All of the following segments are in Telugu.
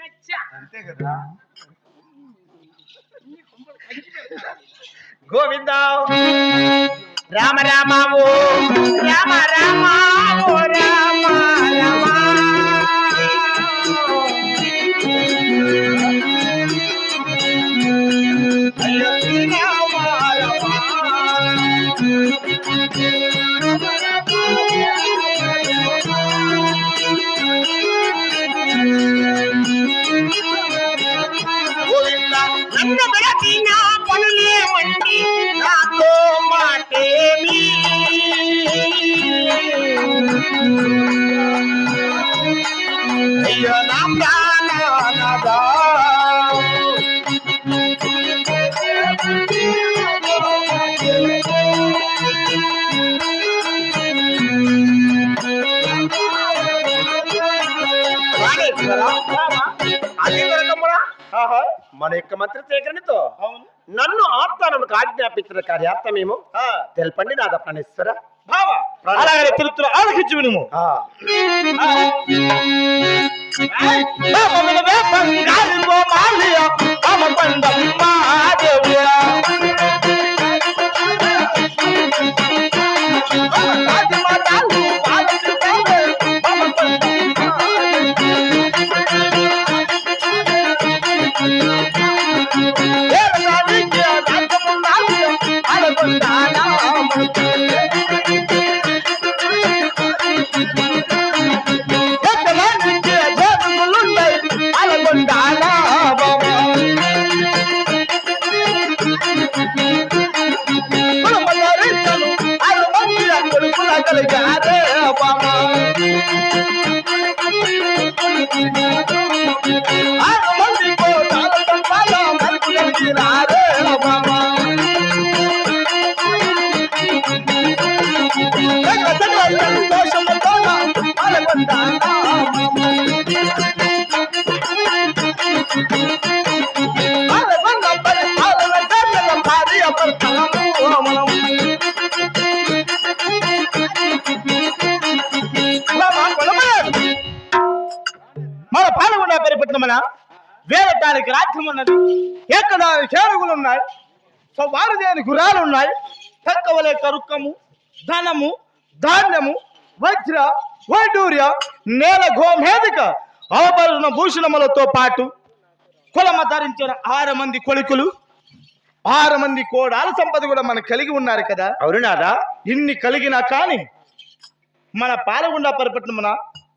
నచ్చా? అంతే కదా? గోవింద రామ రామ ఓ రామ రామ ఓ రామ రామ. నన్ను బెడతిన పనులేమండి నాతో మాటేమి. మన యొక్క మంత్రి సేకరణతో నన్ను ఆత్మానముకు ఆజ్ఞాపించిన కార్యార్థమేమో తెలపండి నాద ప్రాణేశ్వర. భావ అలాగే వినుము. మన మన వేరటానికి రాజ్యం ఉన్నది. ఎక్కడ చేరుగులు ఉన్నాయి సో వారు దేని గుర్రాలు ఉన్నాయి తక్కవలే కరుక్కము ధనము ధాన్యము వజ్ర వైడూర్య నేల గోమేదిక ఆభరణ భూషణములతో పాటు కులమ ధరించిన ఆరు మంది కొడుకులు ఆరు మంది కోడాల సంపద కూడా మనకు కలిగి ఉన్నారు కదా. అవును నాదా. ఇన్ని కలిగినా కానీ మన పాలగుండ పరిపట్నమున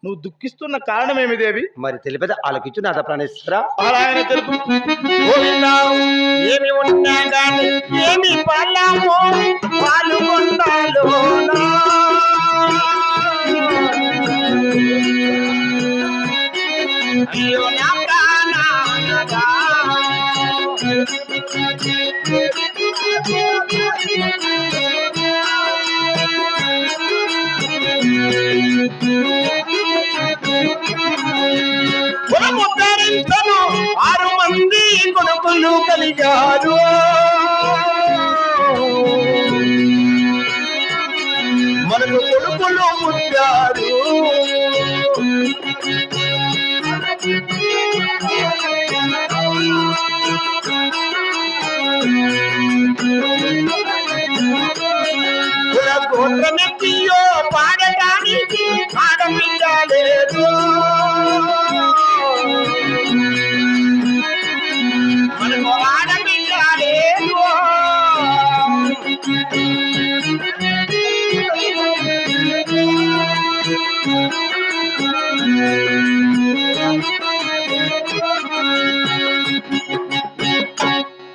నువ్వు దుఃఖిస్తున్న కారణమేమి దేవి మరి తెలిపేది ఆలోచించు నాద ప్రాణేశ్వర ఏమి కొడుకులు కలిగారు మనకు కొడుకులు పుట్టారు.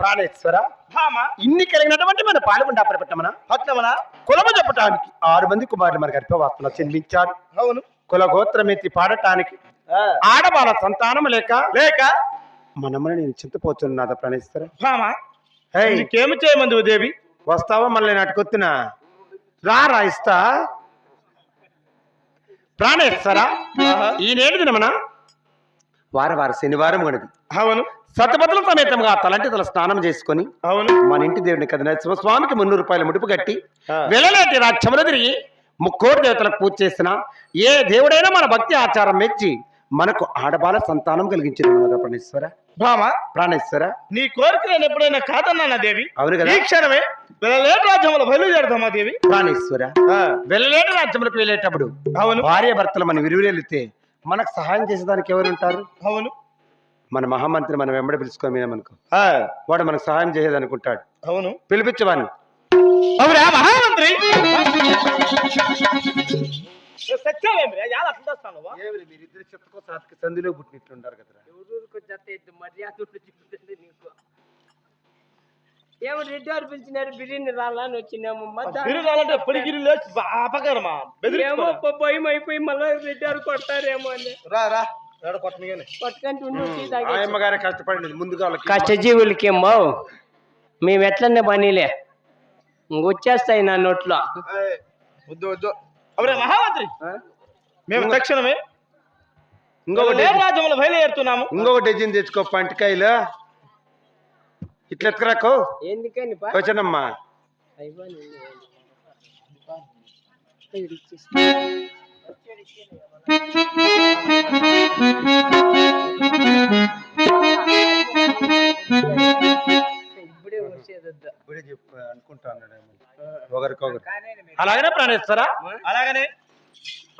ప్రాణేశ్వర ఇన్ని కలిగినటువంటి మన పాల్గొండ ప్రపట్టమన పట్నమన కులము చెప్పటానికి ఆరు మంది కుమారులు మనకు అర్పవాసన చెల్లించారు. అవును. కుల గోత్రమెత్తి పాడటానికి ఆడవాళ్ళ సంతానం లేక లేక మనమని నేను చింతపోతున్నదా ప్రాణేశ్వర? నీకేమి చేయమంది దేవి? వస్తావా? మళ్ళీ నాటుకొత్తునా రా రాయిస్తా ప్రాణేశ్వర ఆహా. ఈ నేడు దినమన వార వార శనివారం గడిది అవును. సతపతుల సమేతంగా తలంటి తల స్నానం చేసుకొని అవును. మన ఇంటి దేవుని కదిన స్వామికి మున్నూరు రూపాయల ముడుపు కట్టి. వెళ్ళలేటి రాజ్యములు తిరిగి ముక్కోటి దేవతలకు పూజ చేసిన ఏ దేవుడైనా మన భక్తి ఆచారం మెచ్చి మనకు ఆడబాల సంతానం కలిగించింది కదా ప్రాణేశ్వర? భామ ప్రాణేశ్వర? నీ కోరిక నేను ఎప్పుడైనా కాదన్నానా దేవి? అవును కదా. ఈ క్షణమే వెళ్ళలేటి రాజ్యంలో బయలుదేరుతామా దేవి. ప్రాణేశ్వర? వెళ్ళలేటి రాజ్యములకు వెళ్ళేటప్పుడు అవును. భార్య భర్తలు మన విలువలెళ్తే మనకు సహాయం చేసేదానికి ఎవరు ఉంటారు అవును. మన మహామంత్రి మనం వెంబడి పిలుచుకోమేమనుకో ఆ, వాడు మనకు సహాయం చేసేదనుకుంటాడు. అవును. పిలిపించవాన్ని అవునా మహామంత్రి? అట్లా వస్తాను సాతికి కదరా ఎవరూరుకు జత ఎద్దు మర్యాద నీకు. ఏమో రెడ్డి వారు పిలిచినారు బిర్యానీ రాలని వచ్చినాము. మీరు కావాలంటే పొడిగిరి లేచి అపకరమా ఏమో బెదిరించుకో పో- భయం అయిపోయి మళ్ళీ రెడ్డి వారు కొడతారేమో అని. రా ముందుగా కష్టజీవులకేమో మేము ఎట్లనే పనిలే. వచ్చేస్తాయి నా నోట్లో. వద్దు వద్దు. మహామంత్రి మేము తక్షణమే ఇంకొక ఇంకొక రాజ్యంలో బయలుదేరుతున్నాము ఇంకొక డజన్ తెచ్చుకో పంటకాయలు ఇట్లా ఎత్తుకురాకో వచ్చనమ్మా అయిపోయింది. ఇప్పుడే ఒకరికొకరు అలాగనే ప్రాణిస్తారా అలాగనే.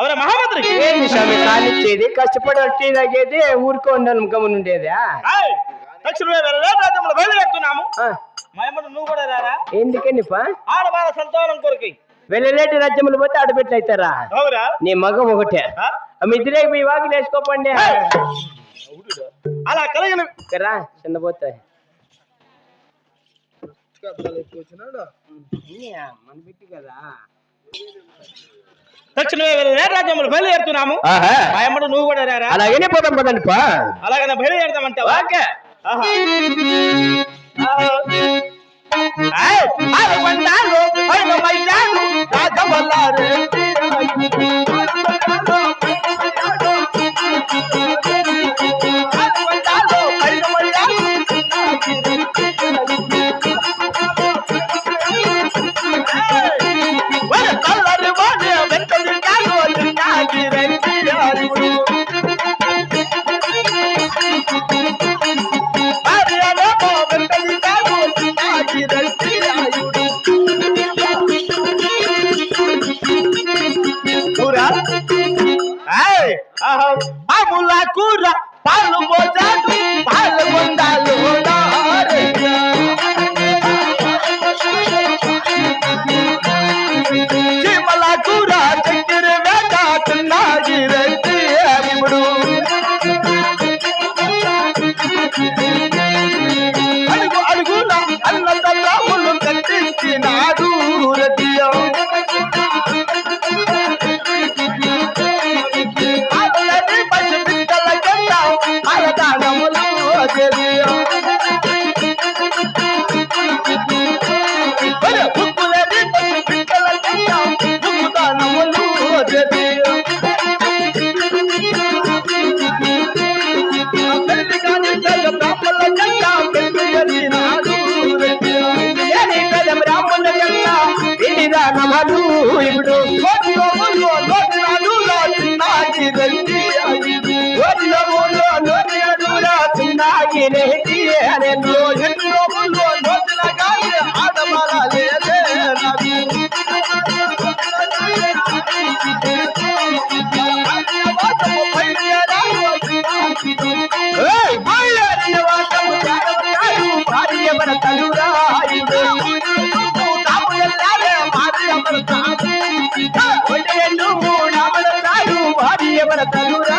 అవునా మహామంత్రి. ఏంది స్వామి కానిచ్చేది? కష్టపడి టీ తాగేది ఊరుకో ఉండాలి గమని ఉండేదా? ఆయ్, తక్షణమే రాజ్యంలో బయలుదేరుతున్నాము. ఆ, మా అమ్మడు నువ్వు కూడా రారా? ఎందుకని పా ఆడబాల సంతానం కొరకై. వెళ్ళలేటి రాజ్యములు పోతే ఆడబెట్లు అవుతారా? అవురా. నీ మగం ఒకటే. ఆ? మీ ఇద్దరే మీ వాకిలు వేసుకోపండి అలా కలిగిన రా చిన్నపోతాయి మన కదా. తక్షణమే వెళ్ళలే రాజ్యంలో బయలుదేరుతున్నాము. నువ్వు కూడా రారా అలాగనే పోదాం పదండి పా. అలాగనే బయలుదేరుతామంటే ఓకే. అముల की रहती है अरे लोज लो लो लोज लगा के हाथ मारा ले रे भारी बड़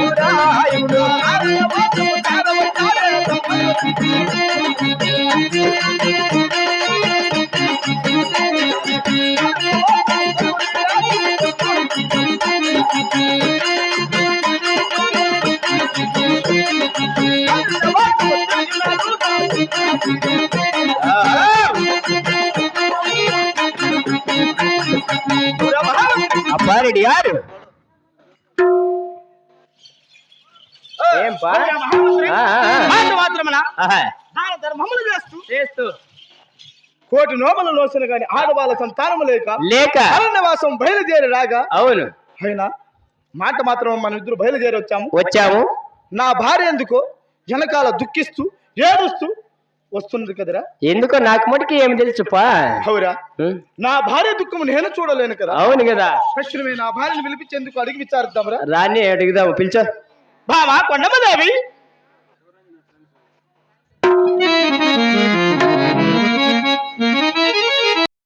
భార్య ఏం పా? ఆ, ఆ, ఆ. మాట మాత్రమేనా? ఆహా. దాన ధర్మములు చేస్తూ. చేస్తూ. కోటి నోమలు నోసిన గాని ఆడవాళ్ళ సంతానము లేక లేక. అరణ్యవాసం బయలుదేరి రాగా అవును. అయినా మాట మాత్రం మన ఇద్దరు బయలుదేరి వచ్చాము. వచ్చాము. నా భార్య ఎందుకో వెనకాల దుఃఖిస్తూ ఏడుస్తూ వస్తున్నది కదరా? ఎందుకో నాకు మటుకి ఏమి తెలుసుపా అవురా? నా భార్య దుఃఖము నేను చూడలేను కదా. అవును కదా. తక్షణమే నా భార్యను పిలిపించేందుకు అడిగి విచారిద్దాంరా. రాని అడుగుదాము. పిలిచో. బావా కొండమ్మదేవి